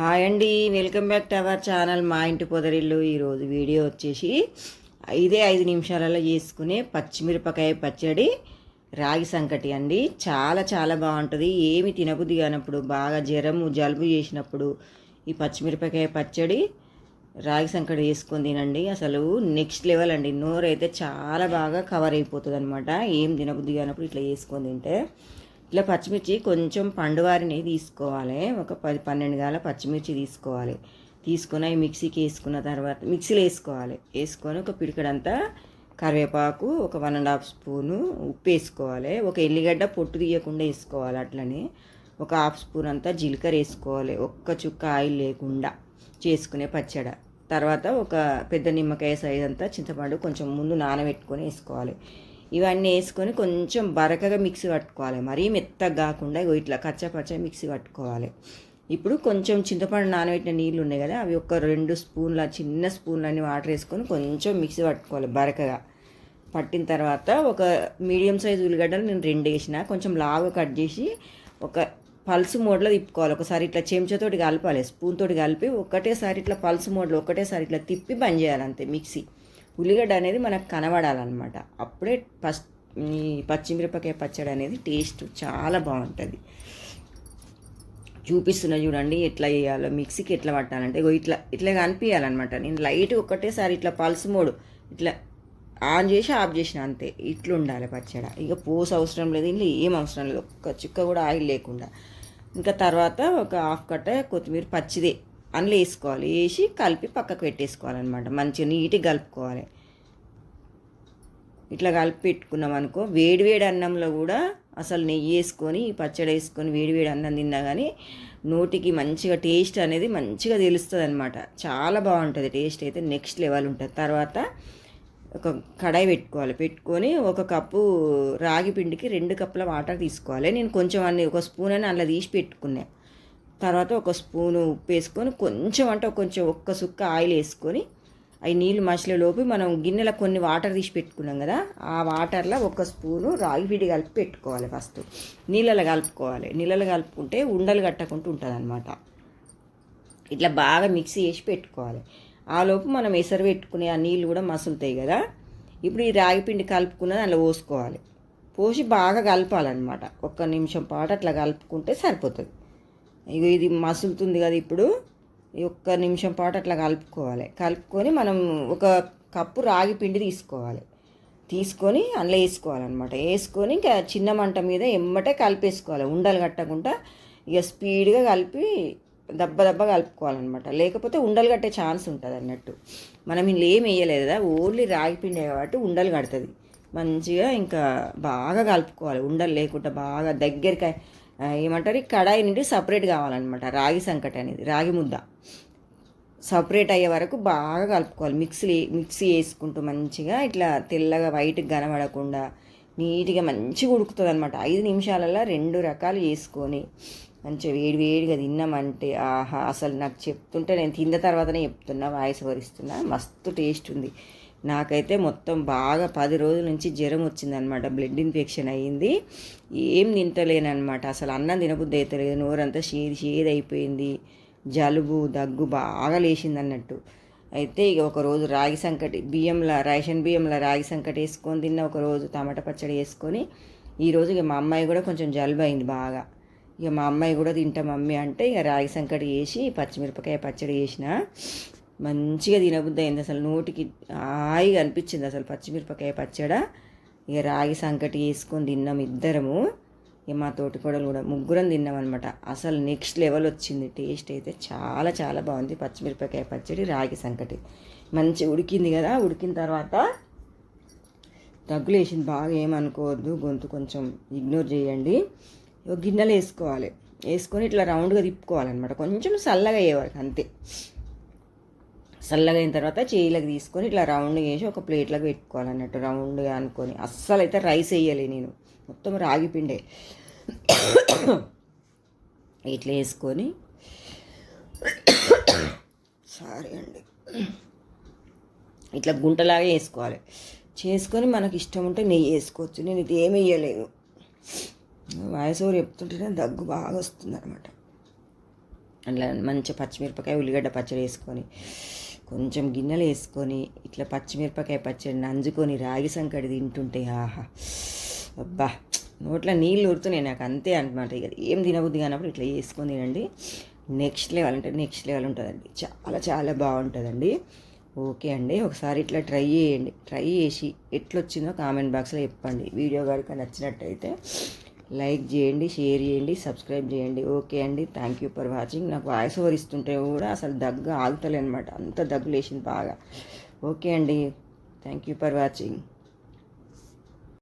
Hi అండి welcome back to our channel మా ఇంటి పొదరిల్లు. ఈరోజు వీడియో వచ్చేసి ఐదే ఐదు నిమిషాలలో చేసుకునే పచ్చిమిరపకాయ పచ్చడి రాగి సంకటి అండి. చాలా చాలా బాగుంటుంది. ఏమి తినబుద్ధి కానప్పుడు బాగా జ్వరము జలుబు చేసినప్పుడు ఈ పచ్చిమిరపకాయ పచ్చడి రాగి సంకటి వేసుకొని తినండి. అసలు నెక్స్ట్ లెవెల్ అండి. నోరు అయితే చాలా బాగా కవర్ అయిపోతుంది అనమాట ఏం తినబుద్ధి కానప్పుడు ఇట్లా వేసుకొని తింటే. ఇట్లా పచ్చిమిర్చి కొంచెం పండువారిని తీసుకోవాలి. ఒక పది పన్నెండు గాల పచ్చిమిర్చి తీసుకోవాలి. తీసుకుని అవి మిక్సీకి వేసుకున్న తర్వాత మిక్సీలో వేసుకోవాలి. వేసుకొని ఒక పిడికడంతా కరివేపాకు ఒక వన్ అండ్ హాఫ్ స్పూను ఉప్పు వేసుకోవాలి. ఒక ఎల్లిగడ్డ పొట్టు తీయకుండా వేసుకోవాలి అట్లనే. ఒక హాఫ్ స్పూన్ అంతా జీలకర్ర వేసుకోవాలి. ఒక్క చుక్క ఆయిల్ లేకుండా చేసుకునే పచ్చడి. తర్వాత ఒక పెద్ద నిమ్మకాయ సైజ్ అంతా చింతపండు కొంచెం ముందు నానబెట్టుకొని వేసుకోవాలి. ఇవన్నీ వేసుకొని కొంచెం బరకగా మిక్సీ పట్టుకోవాలి. మరీ మెత్తగా కాకుండా ఇగో ఇట్లా కచ్చపచ్చ మిక్సీ పట్టుకోవాలి. ఇప్పుడు కొంచెం చింతపండు నానబెట్టిన నీళ్ళు ఉన్నాయి కదా అవి ఒక రెండు స్పూన్ల చిన్న స్పూన్లన్నీ వాటర్ వేసుకొని కొంచెం మిక్సీ పట్టుకోవాలి బరకగా. పట్టిన తర్వాత ఒక మీడియం సైజ్ ఉల్లిగడ్డలు నేను రెండు వేసిన కొంచెం లావుగా కట్ చేసి ఒక పల్సు మోడ్లో తిప్పుకోవాలి. ఒకసారి ఇట్లా చెంచాతోటి కలపాలి స్పూన్ తోటి కలిపి ఒకటేసారి ఇట్లా పల్స్ మోడ్లో ఒకటేసారి ఇట్లా తిప్పి బంద్ చేయాలి అంతే మిక్సీ. ఉల్లిగడ్డ అనేది మనకు కనబడాలన్నమాట. అప్పుడే పస్ ఈ పచ్చిమిరపకాయ పచ్చడి అనేది టేస్ట్ చాలా బాగుంటుంది. చూపిస్తున్నా చూడండి ఎట్లా చేయాలో మిక్సీకి ఎట్లా పట్టాలంటే ఇట్లా ఇట్లా కనిపించాలన్నమాట నేను లైట్ ఒక్కటేసారి ఇట్లా పల్స్ మోడు ఇట్లా ఆన్ చేసి ఆఫ్ చేసిన అంతే. ఇట్లా ఉండాలి పచ్చడి. ఇక పోస్ అవసరం లేదు ఇంట్లో ఏం అవసరం లేదు. ఒక్క చుక్క కూడా ఆయిల్ లేకుండా. ఇంకా తర్వాత ఒక హాఫ్ కట్ట కొత్తిమీర పచ్చిదే. అందులో వేసుకోవాలి. వేసి కలిపి పక్కకు పెట్టేసుకోవాలన్నమాట. మంచిగా నీట్గా కలుపుకోవాలి. ఇట్లా కలిపి పెట్టుకున్నాం అనుకో వేడివేడి అన్నంలో కూడా అసలు నెయ్యి వేసుకొని పచ్చడి వేసుకొని వేడివేడి అన్నం తిన్నా కానీ నోటికి మంచిగా టేస్ట్ అనేది మంచిగా తెలుస్తుంది అనమాట చాలా బాగుంటుంది టేస్ట్ అయితే నెక్స్ట్ లెవెల్ ఉంటుంది. తర్వాత ఒక కడాయి పెట్టుకోవాలి. పెట్టుకొని ఒక కప్పు రాగి పిండికి రెండు కప్పుల వాటర్ తీసుకోవాలి. నేను కొంచెం అన్ని ఒక స్పూన్ అని అందులో తీసి పెట్టుకున్నాను తర్వాత ఒక స్పూను ఉప్పు వేసుకొని కొంచెం అంటే కొంచెం ఒక్క సుక్క ఆయిల్ వేసుకొని అవి నీళ్ళు మసలేలోపు మనం గిన్నెలో కొన్ని వాటర్ తీసి పెట్టుకున్నాం కదా ఆ వాటర్లో ఒక స్పూను రాగి పిండి కలిపి పెట్టుకోవాలి ఫస్ట్. నీళ్ళలో కలుపుకోవాలి. నీళ్ళలో కలుపుకుంటే ఉండలు కట్టకుండా ఉంటుంది అనమాట ఇట్లా బాగా మిక్సీ చేసి పెట్టుకోవాలి. ఆ లోపు మనం ఎసరు పెట్టుకునే ఆ నీళ్ళు కూడా మసులుతాయి కదా ఇప్పుడు ఈ రాగి పిండి కలుపుకున్నది అలా పోసుకోవాలి. పోసి బాగా కలపాలన్నమాట. ఒక్క నిమిషం పాటు అట్లా కలుపుకుంటే సరిపోతుంది. ఇక ఇది మసులుతుంది కదా ఇప్పుడు. ఈ ఒక్క నిమిషం పాటు అట్లా కలుపుకోవాలి. కలుపుకొని మనం ఒక కప్పు రాగి పిండి తీసుకోవాలి. తీసుకొని అందులో వేసుకోవాలన్నమాట. వేసుకొని ఇంకా చిన్న మంట మీద ఎమ్మటే కలిపేసుకోవాలి. ఉండలు కట్టకుండా ఇక స్పీడ్గా కలిపి దెబ్బ దెబ్బ కలుపుకోవాలన్నమాట. లేకపోతే ఉండలు కట్టే ఛాన్స్ ఉంటుంది అన్నట్టు. మనం ఇందులో ఏం వేయలేదు కదా. ఓన్లీ రాగి పిండి కాబట్టి ఉండలు కడుతుంది. మంచిగా ఇంకా బాగా కలుపుకోవాలి. ఉండలు లేకుండా బాగా దగ్గరికి ఏమంటారు? ఈ కడాయి నుండి సపరేట్ కావాలన్నమాట. రాగి సంకటి అనేది రాగి ముద్ద. సపరేట్ అయ్యే వరకు బాగా కలుపుకోవాలి. మిక్సీ మిక్సీ వేసుకుంటూ మంచిగా ఇట్లా తెల్లగా వైట్గా కనబడకుండా నీట్గా మంచిగా ఉడుకుతుంది అనమాట ఐదు నిమిషాలలో రెండు రకాలు చేసుకొని మంచిగా వేడి వేడిగా తిన్నామంటే ఆహా అసలు నాకు చెప్తుంటే నేను తిన్న తర్వాతనే చెప్తున్నా వాయిస్ వరిస్తున్నా. మస్తు టేస్ట్ ఉంది. నాకైతే మొత్తం బాగా పది రోజుల నుంచి జ్వరం వచ్చిందనమాట బ్లడ్ ఇన్ఫెక్షన్ అయ్యింది. ఏం తింటలేనమాట అసలు అన్నం తినబుద్ధి అవుతలేదు నోరంతా షేది షేది అయిపోయింది. జలుబు దగ్గు బాగా లేచింది అన్నట్టు అయితే ఇక ఒకరోజు రాగి సంకటి బియ్యంలో రేషన్ బియ్యంలో రాగి సంకటి వేసుకొని తిన్న ఒకరోజు టమాటా పచ్చడి వేసుకొని ఈరోజు ఇక మా అమ్మాయి కూడా కొంచెం జలుబు అయింది బాగా. ఇక మా అమ్మాయి కూడా తింటా మమ్మీ అంటే ఇక రాగి సంకటి వేసి పచ్చిమిరపకాయ పచ్చడి వేసిన మంచిగా తినబుద్ధి అయింది అసలు. నోటికి హాయిగా అనిపించింది అసలు పచ్చిమిరపకాయ పచ్చడ. ఇక రాగి సంకటి వేసుకొని తిన్నాం ఇద్దరము. ఇక మా తోటికోడలు కూడా ముగ్గురం తిన్నాం అనమాట అసలు నెక్స్ట్ లెవెల్ వచ్చింది. టేస్ట్ అయితే చాలా చాలా బాగుంది. పచ్చిమిరపకాయ పచ్చడి రాగి సంకటి. మంచి ఉడికింది కదా. ఉడికిన తర్వాత దగ్గులు వేసింది బాగా ఏమనుకోవద్దు. గొంతు కొంచెం ఇగ్నోర్ చేయండి. గిన్నెలు వేసుకోవాలి. వేసుకొని ఇట్లా రౌండ్గా తిప్పుకోవాలన్నమాట. కొంచెం చల్లగా అయ్యేవారికి అంతే. చల్లగైన అయిన తర్వాత చేయిలకు తీసుకొని ఇట్లా రౌండ్గా వేసి ఒక ప్లేట్లోకి పెట్టుకోవాలన్నట్టు రౌండ్గా అనుకొని. అస్సలు అయితే రైస్ వేయాలి నేను. మొత్తం రాగి పిండే. ఇట్లా వేసుకొని. సారీ అండి. ఇట్లా గుంటలాగా వేసుకోవాలి. చేసుకొని మనకి ఇష్టం ఉంటే నెయ్యి వేసుకోవచ్చు. నేను ఇది ఏమి వేయలేదు. వాయిస్ ఓవర్ చెప్తుంటేనే దగ్గు బాగా వస్తుంది అనమాట అట్లా మంచి పచ్చిమిరపకాయ ఉల్లిగడ్డ పచ్చడి వేసుకొని కొంచెం గిన్నెలు వేసుకొని ఇట్లా పచ్చిమిరపకాయ పచ్చడి నంజుకొని రాగి సంకటి తింటుంటే ఆహా అబ్బా నోట్లో నీళ్ళు ఊరుతున్నాయి నాకు అంతే అనమాట ఇక ఏం తినబుద్ది కానప్పుడు ఇట్లా వేసుకొని తినండి. నెక్స్ట్ లెవెల్ అంటే నెక్స్ట్ లెవెల్ ఉంటుందండి. చాలా చాలా బాగుంటుందండి. ఓకే అండి ఒకసారి ఇట్లా ట్రై చేయండి. ట్రై చేసి ఎట్లొచ్చిందో కామెంట్ బాక్స్లో చెప్పండి. వీడియో కనుక నచ్చినట్టయితే లైక్ చేయండి షేర్ చేయండి సబ్స్క్రైబ్ చేయండి. ఓకే అండి థ్యాంక్ యూ ఫర్ వాచింగ్. నాకు వాయిస్ ఓవర్ ఇస్తుంటే కూడా అసలు దగ్గు ఆగుతలే అనమాట అంత దగ్గు లేచింది బాగా. ఓకే అండి థ్యాంక్ యూ ఫర్ వాచింగ్.